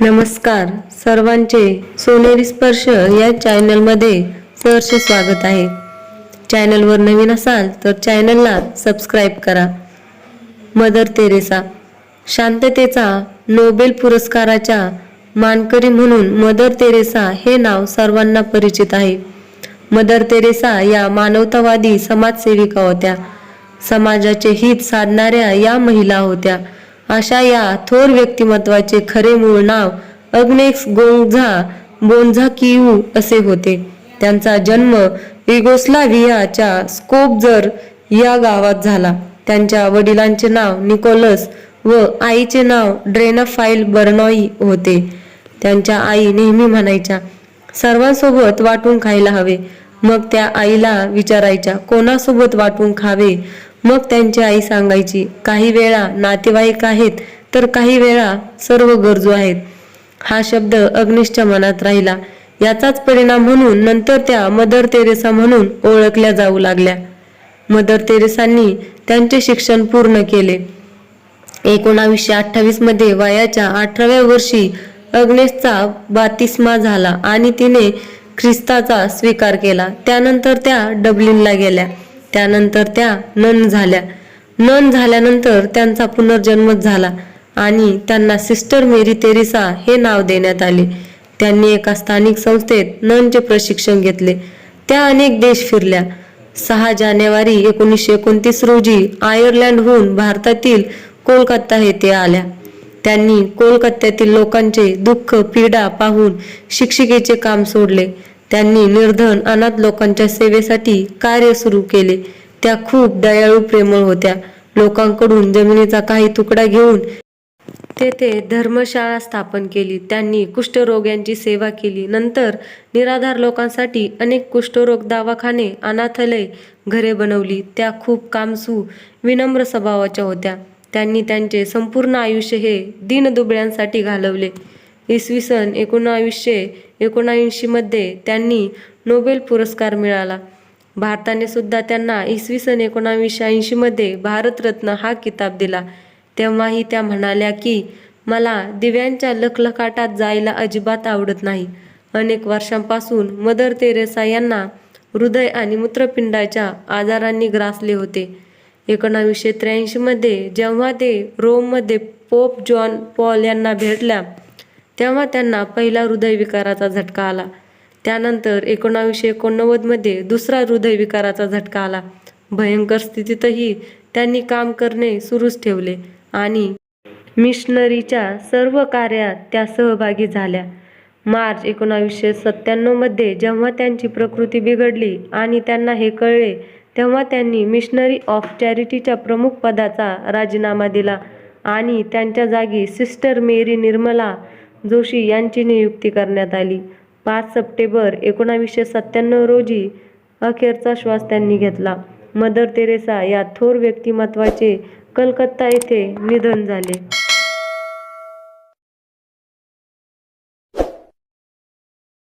नमस्कार. सर्वांचे सोनेरी स्पर्श या चॅनलमध्ये सहर्ष स्वागत आहे. चॅनलवर नवीन असाल तर चॅनलला सबस्क्राईब करा. Mother Teresa. शांततेचा नोबेल पुरस्काराच्या मानकरी म्हणून मदर तेरेसा हे नाव सर्वांना परिचित आहे. मदर तेरेसा या मानवतावादी समाजसेविका होत्या. समाजाचे हित साधणाऱ्या या महिला होत्या. अशा या थोर व्यक्तिमत्वाचे खरे मूळ नाव अग्नेक्स गोंझा बोंझा किऊ असे होते. त्यांचा जन्म युगोस्लाव्हियाच्या स्कोपजर या गावात झाला. त्यांच्या वडिलांचे नाव निकोलस व आईचे नाव ड्रेनाफाईल बर्नॉई होते. त्यांच्या आई नेहमी म्हणायच्या सर्वांसोबत वाटून खायला हवे. मग त्या आईला विचारायच्या कोणासोबत वाटून खावे? मग त्यांची आई सांगायची काही वेळा नातेवाईक आहेत तर काही वेळा सर्व गरजू आहेत. हा शब्द अग्निशच्या मनात राहिला. याचाच परिणाम म्हणून नंतर त्या मदर तेरेसा म्हणून ओळखल्या जाऊ लागल्या. मदर तेरेसांनी त्यांचे शिक्षण पूर्ण केले. एकोणावीसशे अठ्ठावीसमध्ये वयाच्या अठराव्या वर्षी अग्नेशचा बातिस्मा झाला आणि तिने ख्रिस्ताचा स्वीकार केला. त्यानंतर त्या डब्लिनला गेल्या. त्यानंतर त्या नन झाल्या. नन झाल्यानंतर त्यांचा पुनर्जन्मच झाला आणि त्यांना सिस्टर मेरी तेरिसा हे नाव देण्यात आले. त्यांनी एका स्थानिक संस्थेत ननचे प्रशिक्षण घेतले. त्या अनेक देश फिरल्या. सहा जानेवारी एकोणीसशे एकोणतीस रोजी आयर्लंडहून भारतातील कोलकाता येथे आल्या. त्यांनी कोलकात्यातील लोकांचे दुःख पीडा पाहून शिक्षिकेचे काम सोडले. त्यांनी निर्धन अनाथ लोकांच्या सेवेसाठी कार्य सुरू केले. त्या खूप दयाळू प्रेमळ होत्या. लोकांकडून जमिनीचा काही तुकडा घेऊन तेथे धर्मशाळा स्थापन केली. त्यांनी कुष्ठरोग्यांची सेवा केली. नंतर निराधार लोकांसाठी अनेक कुष्ठरोग दवाखाने अनाथालय घरे बनवली. त्या खूप कामसू विनम्र स्वभावाच्या होत्या. त्यांनी त्यांचे संपूर्ण आयुष्य हे दीनदुबळ्यांसाठी घालवले. इसवी सन एकोणावीसशे एकोणऐंशीमध्ये त्यांनी नोबेल पुरस्कार मिळाला. भारताने सुद्धा त्यांना इसवी सन एकोणावीसशे ऐंशीमध्ये भारतरत्न हा किताब दिला. तेव्हाही त्या म्हणाल्या की मला दिव्यांच्या लखलखाटात जायला अजिबात आवडत नाही. अनेक वर्षांपासून मदर तेरेसा यांना हृदय आणि मूत्रपिंडाच्या आजारांनी ग्रासले होते. एकोणावीसशे त्र्याऐंशीमध्ये जेव्हा ते रोममध्ये पोप जॉन पॉल यांना भेटल्या तेव्हा त्यांना पहिला हृदयविकाराचा झटका आला. त्यानंतर एकोणावीसशे एकोणनव्वदमध्ये दुसरा हृदयविकाराचा झटका आला. भयंकर स्थितीतही त्यांनी काम करणे सुरूच ठेवले आणि मिशनरीच्या सर्व कार्यात त्या सहभागी झाल्या. मार्च एकोणावीसशे सत्त्याण्णवमध्ये जेव्हा त्यांची प्रकृती बिघडली आणि त्यांना हे कळले तेव्हा त्यांनी मिशनरी ऑफ चॅरिटीच्या प्रमुख पदाचा राजीनामा दिला आणि त्यांच्या जागी सिस्टर मेरी निर्मला जोशी यांची नियुक्ती करण्यात आली. पाच सप्टेंबर एकोणावीसशे सत्त्याण्णव रोजी अखेरचा श्वास त्यांनी घेतला. मदर तेरेसा या थोर व्यक्तिमत्वाचे कलकत्ता येथे निधन झाले.